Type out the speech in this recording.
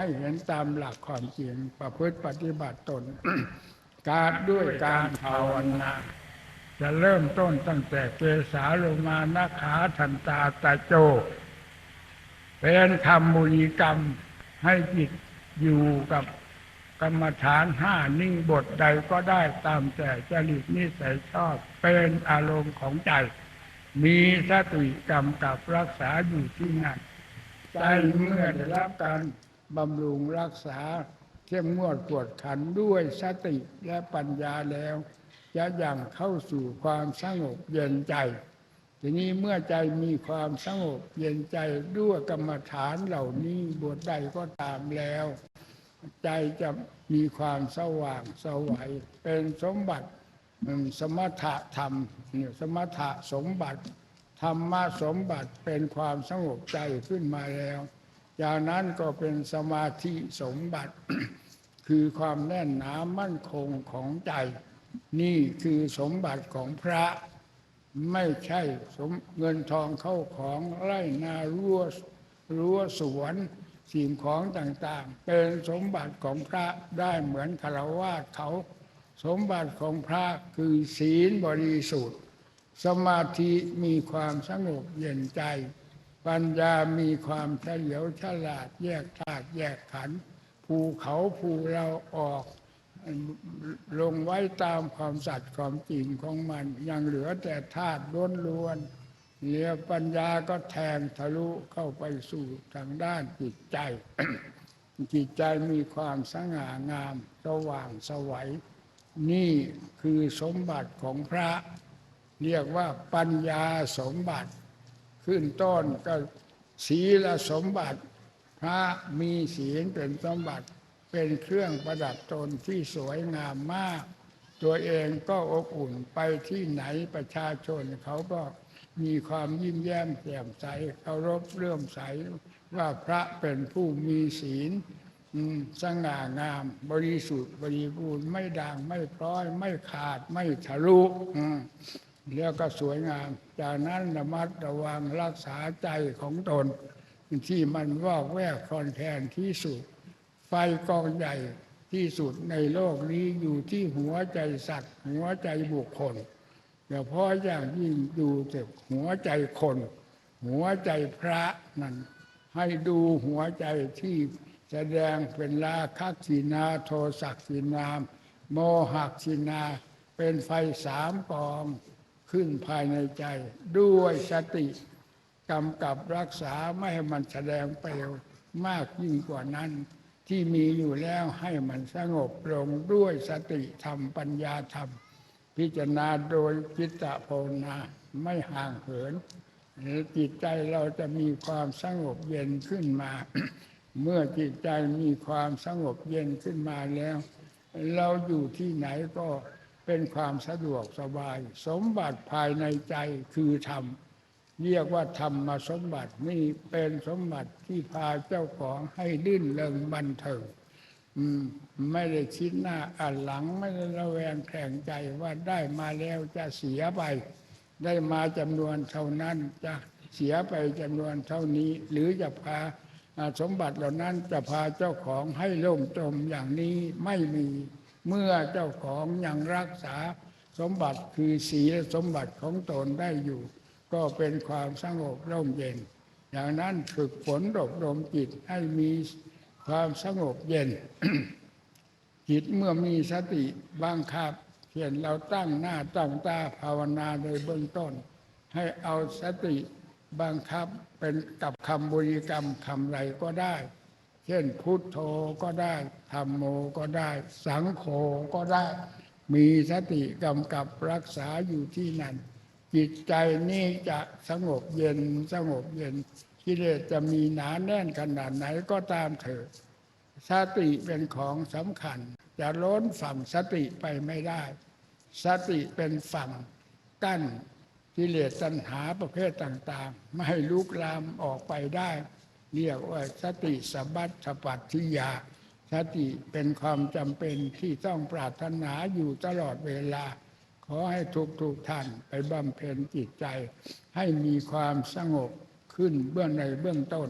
ให้เห็นตามหลักความจริงประพฤติปฏิบัติตน การด้วยการภาวนาจะเริ่มต้นตั้งแต่เกสาโลมานาขาทันตาตาโจ เป็นคำบุญกรรมให้จิตอยู่กับกรรมฐานห้านิ่งบทใดก็ได้ตามแต่จริตนิสัยชอบ เป็นอารมณ์ของใจ มีสติกำกับรักษาอยู่ที่นั่นใจเมื่อได้รับการ บำรุงรักษาเข้มงวดกวดขันด้วยสติและปัญญาแล้วจะยังเข้าสู่ความสงบเย็นใจ ทีนี้เมื่อใจมีความสงบเย็นใจด้วยกรรมฐานเหล่านี้บทใดก็ตามแล้ว ใจจะมีความสว่างสวัยเป็นสมบัติอืมสมถะธรรมสมถะสมบัติธรรมะสมบัติเป็นความสงบใจขึ้นมาแล้ว จากนั้นก็เป็นสมาธิสมบัติ คือความแน่นหนามั่นคงของใจ นี่คือสมบัติของพระ ไม่ใช่สมเงินทองเข้าของไร่นารั้วรั้วสวนสิ่งของต่างๆ เป็นสมบัติของพระได้เหมือนคารวาสเขา สมบัติของพระคือศีลบริสุทธิ์ สมาธิมีความสงบเย็นใจ ปัญญามีความเฉลียวฉลาดแยกธาตุแยกขันธ์ภูเขาภูเราออกลงไว้ตามความสัตย์ความจริงของมัน ยังเหลือแต่ธาตุล้วนล้วนๆเหลือปัญญาก็แทงทะลุเข้าไปสู่ทางด้านจิตใจ จิตใจมีความสง่างามสว่างสวัย นี่คือสมบัติของพระ เรียกว่าปัญญาสมบัติ ขึ้นต้นก็ศีลสมบัติ พระมีศีลเป็นสมบัติเป็นเครื่องประดับตนที่สวยงามมาก ตัวเองก็อบอุ่นไปที่ไหนประชาชนเขาก็มีความยิ้มแย้มแจ่มใสเคารพเลื่อมใสว่าพระเป็นผู้มีศีลสง่างาม บริสุทธิ์บริบูรณ์ไม่ด่างไม่พร้อย ไม่ขาดไม่ทะลุ แล้วก็สวยงาม จากนั้นระมัดระวังรักษาใจของตน ที่มันวอกแวกคลอนแคลนที่สุด ไฟกองใหญ่ที่สุดในโลกนี้อยู่ที่หัวใจสัตว์ หัวใจบุคคลเฉพาะอย่างยิ่งดูแต่หัวใจคน หัวใจพระนั่นให้ดูหัวใจที่แสดงเป็นราคะสีนาโทสักสีนาม โมหักสีนา เป็นไฟสามกอง ขึ้นภายในใจด้วยสติกำกับรักษาไม่ให้มันแสดงเปลวมากยิ่งกว่านั้น ที่มีอยู่แล้วให้มันสงบลงด้วยสติธรรมปัญญาธรรม พิจารณาโดยจิตตภาวนาไม่ห่างเหินจิตใจเราจะมีความสงบเย็นขึ้นมา เมื่อจิตใจมีความสงบเย็นขึ้นมาแล้ว เราอยู่ที่ไหนก็ เป็นความสะดวกสบาย สมบัติภายในใจคือธรรมเรียกว่าธรรมสมบัตินี่เป็นสมบัติที่พาเจ้าของให้ลื่นเริงบันเทิงไม่ได้คิดหน้าอ่านหลังไม่ได้ระแวงแข่งใจว่าได้มาแล้วจะเสียไป ได้มาจำนวนเท่านั้นจะเสียไปจำนวนเท่านี้ หรือจะพาอ่าสมบัติเหล่านั้นจะพาเจ้าของให้ล่มจมอย่างนี้ไม่มี เมื่อเจ้าของยังรักษาสมบัติคือศีลสมบัติของตนได้อยู่ ก็เป็นความสงบร่มเย็น อย่างนั้นฝึกฝนอบรมจิตให้มีความสงบเย็น จิตเมื่อมีสติบังครับเช่นเราตั้งหน้าตั้งตาภาวนาโดยเบื้องต้น ให้เอาสติบังคับเป็นกับคำบริกรรมคำไรก็ได้ ช่นพุทโธก็ได้ธรรมโมก็ได้ สังโฆก็ได้ มีสติกำกับรักษาอยู่ที่นั่น จิตใจนี้จะสงบเย็นสงบเย็นกิเลสจะมีหนาแน่นขนาดไหนก็ตามเถิดสติเป็นของสำคัญ จะล้นฝั่งสติไปไม่ได้ สติเป็นฝั่งกั้นกิเลสตัณหาประเภทต่าง ๆ ไม่ให้ลุกลามออกไปได้ เรียกว่าสติสัมบัติปัตถิยา สติเป็นความจำเป็นที่ต้องปรารถนาอยู่ตลอดเวลา ขอให้ทุกทุกท่านไปบำเพ็ญจิตใจ ให้มีความสงบขึ้นเบื้องในเบื้องต้น